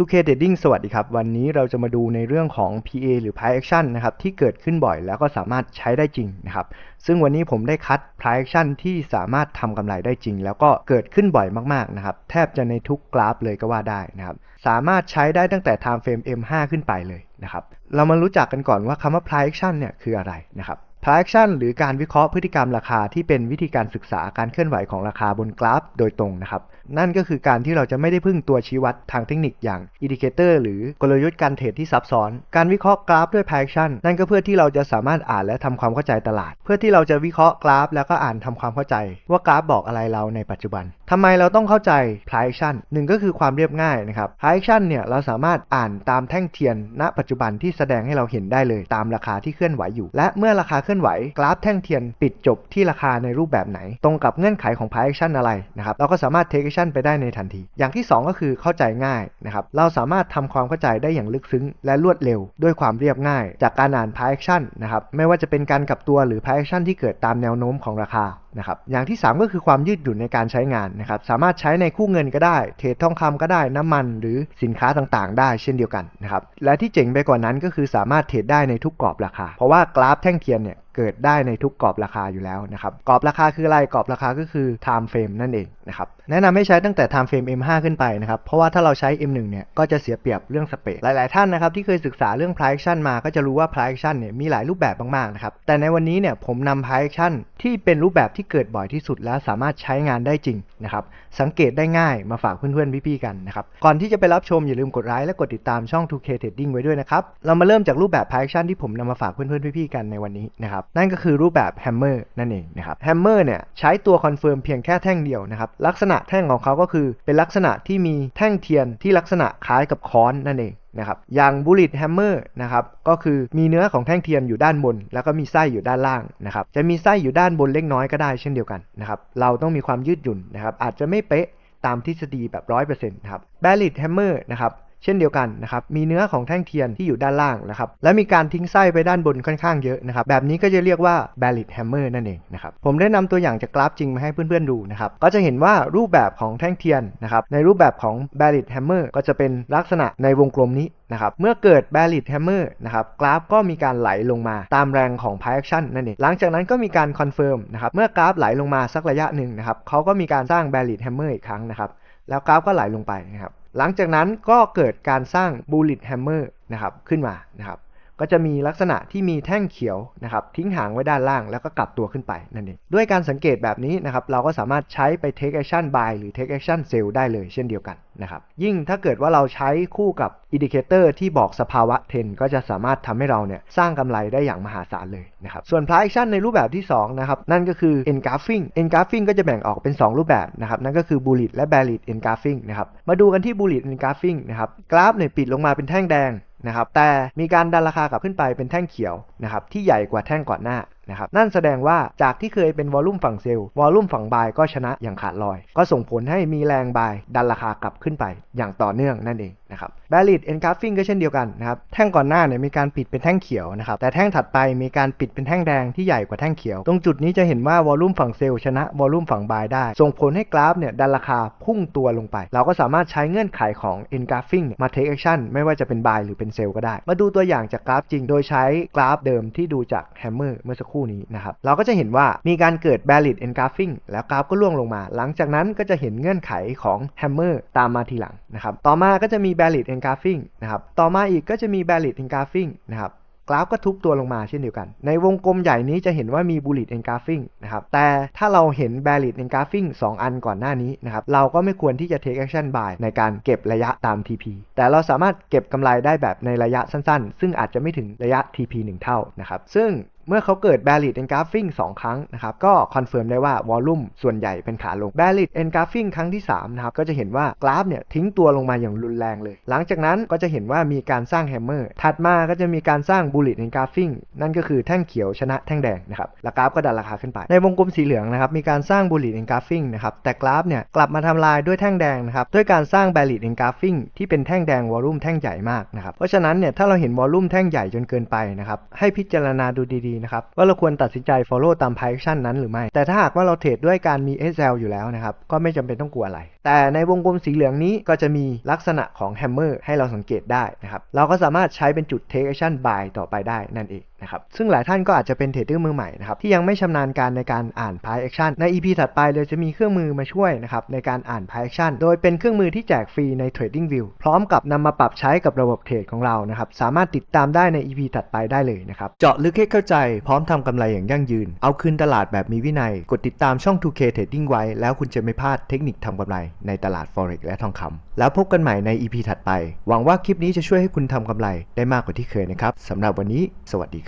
2K Trading สวัสดีครับ วันนี้เราจะมาดูในเรื่องของ PA หรือ Price Action นะครับที่เกิดขึ้นบ่อยแล้วก็สามารถใช้ได้จริงนะครับซึ่งวันนี้ผมได้คัด Price Action ที่สามารถทำกำไรได้จริง แล้วก็เกิดขึ้นบ่อยมากๆนะครับแทบจะในทุกกราฟเลยก็ว่าได้นะครับสามารถใช้ได้ตั้งแต่ Time Frame M5 ขึ้นไปเลยนะครับเรามารู้จักกันก่อนว่าคำว่า Price Action เนี่ยคืออะไรนะครับ Price Action หรือการวิเคราะห์พฤติกรรมราคาที่เป็นวิธีการศึกษาการเคลื่อนไหวของราคาบนกราฟโดยตรงนะครับ นั่นก็คือการที่เราจะไม่ได้พึ่งตัวชี้วัดทางเทคนิคอย่างอินดิเคเตอร์หรือกลยุทธ์การเทรดที่ซับซ้อน การวิเคราะห์กราฟด้วย Price Action นั่นก็เพื่อที่เราจะสามารถอ่านและทำความเข้าใจตลาด เพื่อที่เราจะวิเคราะห์กราฟ แล้วก็อ่านทำความเข้าใจ ว่ากราฟบอกอะไรเราในปัจจุบันทำไมเราต้องเข้าใจ Price Action หนึ่งก็คือความเรียบง่ายนะครับ Price Action เนี่ยเราสามารถอ่านตามแท่งเทียน ณ ปัจจุบันที่แสดงให้เราเห็นได้เลยตามราคาที่เคลื่อนไหวอยู่ และเมื่อราคาเคลื่อนไหวกราฟแท่งเทียนปิดจบที่ราคาในรูปแบบไหน ตรงกับเงื่อนไขของ Price Action อะไรนะครับเราก็สามารถ Take Action ไปได้ในทันที อย่างที่ 2 ก็คือเข้าใจง่ายนะครับเราสามารถทำความเข้าใจได้อย่างลึกซึ้ง และรวดเร็ว ด้วยความเรียบง่าย จากการอ่าน Price Action นะครับไม่ว่าจะเป็นการกลับตัวหรือ Price Action ที่เกิดตามแนวโน้มของราคานะครับอย่างที่ 3 ก็คือความยืดหยุ่นในการใช้งานนะครับสามารถใช้ในคู่เงินก็ได้ เทรดทองคำก็ได้น้ำมันหรือสินค้าต่างๆ ได้เช่นเดียวกันนะครับและที่เจ๋งไปกว่านั้นก็คือสามารถเทรดได้ในทุกกรอบราคา เพราะว่ากราฟแท่งเทียนเนี่ย เกิดได้ในทุกกรอบราคาอยู่แล้วนะครับกรอบราคาคืออะไรกรอบราคาก็คือ time frame นั่นเองนะครับแนะนำให้ใช้ตั้งแต่ time frame M5 ขึ้นไปนะครับเพราะว่าถ้าเราใช้ M1 เนี่ยก็จะเสียเปรียบเรื่องสเปรหลาย ๆ ท่านนะครับที่เคยศึกษาเรื่อง price action มาก็จะรู้ว่า price action เนี่ยมีหลายรูปแบบมาก ๆ นะครับแต่ในวันนี้เนี่ยผมนำ price action ที่เป็นรูปแบบที่เกิดบ่อยที่สุดและสามารถใช้งานได้จริงนะครับสังเกตได้ง่ายมาฝากเพื่อน ๆ พี่ ๆ กันนะครับก่อนที่จะไปรับชมอย่าลืมกดไลค์และกดติดตามช่อง 2K Trading ไว้ด้วยนะครับเรามาเริ่มจากรูปแบบ price action ที่ผมนำมาฝากเพื่อน ๆ พี่ ๆ กันในวันนี้นะครับนั่นก็คือรูปแบบ hammer นั่นเองนะครับ hammer เนี่ยใช้ตัวคอนเฟิร์มเพียงแค่แท่งเดียวนะครับลักษณะแท่งของเขาก็คือเป็นลักษณะที่มีแท่งเทียนที่ลักษณะคล้ายกับค้อนนั่นเองนะครับอย่าง bullet hammer นะครับก็คือมีเนื้อของแท่งเทียนอยู่ด้านบน แล้วก็มีไส้อยู่ด้านล่างนะครับจะมีไส้อยู่ด้านบนเล็กน้อยก็ได้เช่นเดียวกันนะครับเราต้องมีความยืดหยุ่นนะครับอาจจะไม่เป๊ะตามทฤษฎีแบบ 100%นะครับ barrel hammer นะครับ เช่นเดียวกันนะครับมีเนื้อของแท่งเทียนที่อยู่ด้านล่างนะครับและมีการทิ้งไส้ไปด้านบนค่อนข้างเยอะนะครับแบบนี้ก็จะเรียกว่า barrel hammer นั่นเองนะครับผมได้นำตัวอย่างจากกราฟจริงมาให้เพื่อนๆดูนะครับก็จะเห็นว่ารูปแบบของแท่งเทียนนะครับในรูปแบบของ barrel hammer ก็จะเป็นลักษณะในวงกลมนี้นะครับเมื่อเกิด barrel hammer นะครับกราฟก็มีการไหลลงมาตามแรงของ price action นั่นเองหลังจากนั้นก็มีการคอนเฟิร์มนะครับเมื่อกราฟไหลลงมาสักระยะหนึ่งนะครับเขาก็มีการสร้าง barrel hammer อีกครั้งนะครับแล้วกราฟก็ไหลลงไปนะครับ หลังจากนั้นก็เกิดการสร้าง bullet hammer นะครับขึ้นมานะครับ ก็จะมีลักษณะที่มีแท่งเขียวนะครับทิ้งหางไว้ด้านล่างแล้วก็กลับตัวขึ้นไปนั่นเองด้วยการสังเกตแบบนี้นะครับเราก็สามารถใช้ไป take action buy หรือ take action sell ได้เลยเช่นเดียวกันนะครับยิ่งถ้าเกิดว่าเราใช้คู่กับอินดิเคเตอร์ที่บอกสภาวะเทรนก็จะสามารถทำให้เราเนี่ยสร้างกำไรได้อย่างมหาศาลเลยนะครับส่วน price action ในรูปแบบที่2นะครับนั่นก็คือ engulfing engulfing ก็จะแบ่งออกเป็น 2 รูปแบบนะครับนั่นก็คือ bullish และ bearish engulfing นะครับมาดูกันที่ bullish engulfing นะครับกราฟเนี่ยปิดลงมาเป็นแท่งแดง นะครับแต่มีการดันราคากลับขึ้นไปเป็นแท่งเขียวนะครับที่ใหญ่กว่าแท่งก่อนหน้านะครับนั่นแสดงว่าจากที่เคยเป็นวอลลุ่มฝั่งเซลล์วอลลุ่มฝั่งบายก็ชนะอย่างขาดลอย ก็ส่งผลให้มีแรงบายดันราคากลับขึ้นไปอย่างต่อเนื่องนั่นเองนะครับแบลิดเอ็นกราฟิงก็เช่นเดียวกันนะครับแท่งก่อนหน้าเนี่ยมีการปิดเป็นแท่งเขียวนะครับแต่แท่งถัดไปมีการปิดเป็นแท่งแดงที่ใหญ่กว่าแท่งเขียว ตรงจุดนี้จะเห็นว่าวอลลุ่มฝั่งเซลล์ชนะวอลลุ่มฝั่งบายได้ ส่งผลให้กราฟเนี่ยดันราคาพุ่งตัวลงไป เราก็สามารถใช้เงื่อนไขของ e n g r a p h i n g มา take action ไม่ว่าจะเป็น buy หรือเป็นเซลล์ก็ได้ มาดูตัวอย่างจากกราฟจริง โดยใช้กราฟเดิมที่ดูจาก hammer เมื่อสักครู่นี้นะครับเราก็จะเห็นว่ามีการเกิด bearish engulfing แล้วกราฟก็ล่วงลงมา หลังจากนั้นก็จะเห็นเงื่อนไขของ hammer ตามมาทีหลังนะครับต่อมาก็จะมี bearish engulfing นะครับ ต่อมาอีกก็จะมี bearish engulfing นะครับ กราฟก็ทุบตัวลงมาเช่นเดียวกัน ในวงกลมใหญ่นี้จะเห็นว่ามี bullish engulfing นะครับ แต่ถ้าเราเห็น bearish engulfing 2 อันก่อนหน้านี้นะครับ เราก็ไม่ควรที่จะ take action buy ในการเก็บระยะตาม TP แต่เราสามารถเก็บกำไรได้แบบในระยะสั้นๆ ซึ่งอาจจะไม่ถึงระยะ TP 1 เท่านะครับ ซึ่ง เมื่อเขาเกิด bearish engulfing 2 ครั้งนะครับก็คอนเฟิร์มได้ว่าวอลลุ่มส่วนใหญ่เป็นขาลง bearish engulfing ครั้งที่3นะครับก็จะเห็นว่ากราฟเนี่ยทิ้งตัวลงมาอย่างรุนแรงเลย หลังจากนั้นก็จะเห็นว่ามีการสร้างแฮมเมอร์ถัดมาก็จะมีการสร้าง bullish engulfing นั่นก็คือแท่งเขียวชนะแท่งแดงนะครับแล้วกราฟก็ดันราคาขึ้นไปในวงกลมสีเหลืองนะครับมีการสร้าง bullish engulfing นะครับแต่กราฟเนี่ยกลับมาทำลายด้วยแท่งแดงนะครับด้วยการสร้าง bearish engulfing ที่เป็นแท่งแดงวอลลุ่มแท่งใหญ่มากนะครับเพราะฉะนั้นเนี่ยถ้าเราเห็นวอลลุ่มแท่งใหญ่จนเกินไปนะครับให้พิจารณาดูดีนะครับว่าเราควรตัดสินใจ follow ตาม price action นั้นหรือไม่ แต่ถ้าหากว่าเราเทรดด้วยการมี SL อยู่แล้วนะครับก็ไม่จำเป็นต้องกลัวอะไร แต่ในวงกลมสีเหลืองนี้ก็จะมีลักษณะของ hammer ให้เราสังเกตได้นะครับเราก็สามารถใช้เป็นจุด take action buy ต่อไปได้นั่นเองนะครับซึ่งหลายท่านก็อาจจะเป็นเทรดเดอร์มือใหม่นะครับที่ยังไม่ชำนาญการในการอ่าน price action ใน EP ถัดไปเราจะมีเครื่องมือมาช่วยนะครับในการอ่าน price action โดยเป็นเครื่องมือที่แจกฟรีใน Trading View พร้อมกับนำมาปรับใช้กับระบบเทรดของเรานะครับสามารถติดตามได้ใน EP ถัดไปได้เลยนะครับเจาะลึกให้เข้าใจพร้อมทำกำไรอย่างยั่งยืน เอาคืนตลาดแบบมีวินัย กดติดตามช่อง 2K Trading ไว้ แล้วคุณจะไม่พลาดเทคนิคทำกำไรในตลาด Forex และทองคำแล้วพบกันใหม่ใน EP ถัดไป หวังว่าคลิปนี้จะช่วยให้คุณทำกำไรได้มากกว่าที่เคยนะครับสำหรับวันนี้ สวัสดีคร